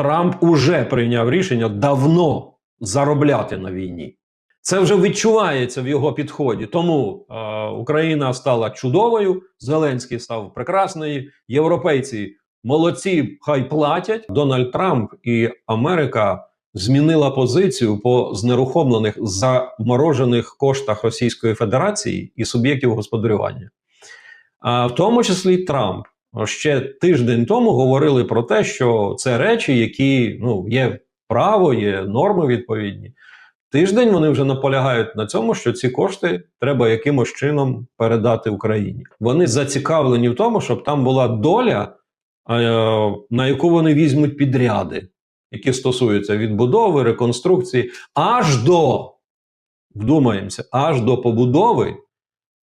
Трамп уже прийняв рішення давно заробляти на війні. Це вже відчувається в його підході. Тому е, Україна стала чудовою, Зеленський став прекрасний, європейці молодці, хай платять. Дональд Трамп і Америка змінила позицію по знерухомлених заморожених коштах Російської Федерації і суб'єктів господарювання. А в тому числі Трамп. Ще тиждень тому говорили про те, що це речі, які ну є право, є норми відповідні. Тиждень вони вже наполягають на цьому, що ці кошти треба якимось чином передати Україні. Вони зацікавлені в тому, щоб там була доля, е, на яку вони візьмуть підряди, які стосуються відбудови, реконструкції, аж до вдумаємося, аж до побудови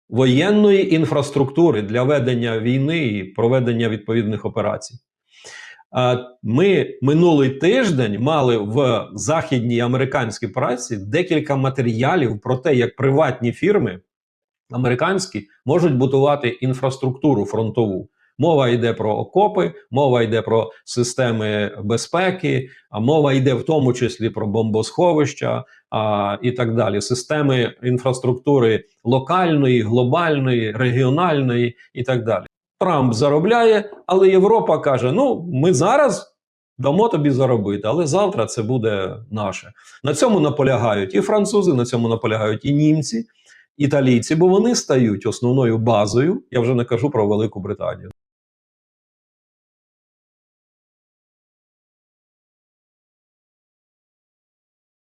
воєнної інфраструктури для ведення війни і проведення відповідних операцій. Ми минулий тиждень мали в західній американській праці декілька матеріалів про те, як приватні фірми американські можуть будувати інфраструктуру фронтову. Мова йде про окопи, мова йде про системи безпеки, а мова йде в тому числі про бомбосховища а, і так далі. Системи інфраструктури локальної, глобальної, регіональної і так далі. Трамп заробляє, але Європа каже: ну, ми зараз дамо тобі заробити, але завтра це буде наше. На цьому наполягають і французи, на цьому наполягають і німці, італійці, бо вони стають основною базою. Я вже не кажу про Велику Британію.